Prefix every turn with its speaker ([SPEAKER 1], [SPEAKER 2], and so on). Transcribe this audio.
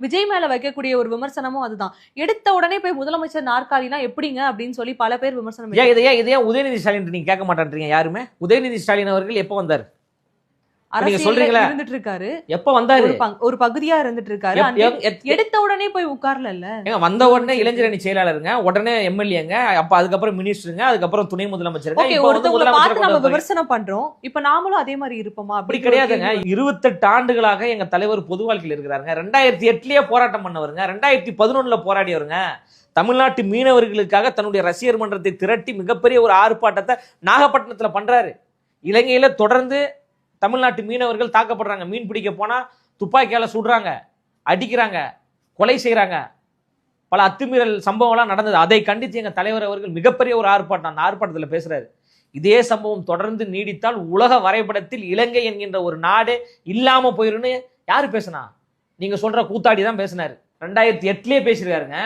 [SPEAKER 1] விஜய் மேல வைக்கக்கூடிய ஒரு விமர்சனமும் அதுதான். எடுத்த உடனே போய் முதலமைச்சர் நாற்காலினா எப்படிங்க அப்படின்னு சொல்லி பல பேர் விமர்சனம்
[SPEAKER 2] ஏன் இதை ஏன் உதயநிதி ஸ்டாலின் நீங்க கேட்க மாட்டேன்றீங்க யாருமே? உதயநிதி ஸ்டாலின் அவர்கள் எப்போ வந்தார்? சொல்றீங்களா?
[SPEAKER 1] இருந்துட்டு இருக்காரு
[SPEAKER 2] எப்போ வந்தாரு?
[SPEAKER 1] ஒரு பகுதியா இருந்துட்டு இருக்காரு எடுத்த உடனே போய் உட்கார்ல
[SPEAKER 2] வந்த உடனே இளைஞரணி செயலாளருங்க உடனே எம்எல்ஏங்க அப்ப அதுக்கப்புறம் மினிஸ்டருங்க அதுக்கப்புறம் துணை
[SPEAKER 1] ஒருத்தவங்களை
[SPEAKER 2] முதலமைச்சரை
[SPEAKER 1] பார்த்து நம்ம. விமர்சனம் பண்றோம். இப்ப நாமளும் அதே மாதிரி இருப்போமா?
[SPEAKER 2] அப்படி கிடையாதுங்க. இருபத்தெட்டு ஆண்டுகளாக எங்க தலைவர் பொது வாழ்க்கையில் இருக்கிறாருங்க. ரெண்டாயிரத்தி எட்டுலயே போராட்டம் பண்ணவருங்க. ரெண்டாயிரத்தி பதினொன்னுல போராடியவருங்க. தமிழ்நாட்டு மீனவர்களுக்காக தன்னுடைய ரசிகர் மன்றத்தை திரட்டி மிகப்பெரிய ஒரு ஆர்ப்பாட்டத்தை நாகப்பட்டினத்துல பண்றாரு. இலங்கையில தொடர்ந்து தமிழ்நாட்டு மீனவர்கள் தாக்கப்படுறாங்க. மீன் பிடிக்க போனால் துப்பாக்கியால் சுடுறாங்க அடிக்கிறாங்க கொலை செய்கிறாங்க பல அத்துமீறல் சம்பவம்லாம் நடந்தது. அதை கண்டித்து எங்கள் தலைவர் அவர்கள் மிகப்பெரிய ஒரு ஆர்ப்பாட்டம் அந்த ஆர்ப்பாட்டத்தில் பேசுகிறாரு இதே சம்பவம் தொடர்ந்து நீடித்தால் உலக வரைபடத்தில் இலங்கை என்கின்ற ஒரு நாடு இல்லாமல் போயிருன்னு யார் பேசுனா? நீங்கள் சொல்கிற கூத்தாடி தான் பேசினார். ரெண்டாயிரத்தி எட்டுலேயே பேசியிருக்காருங்க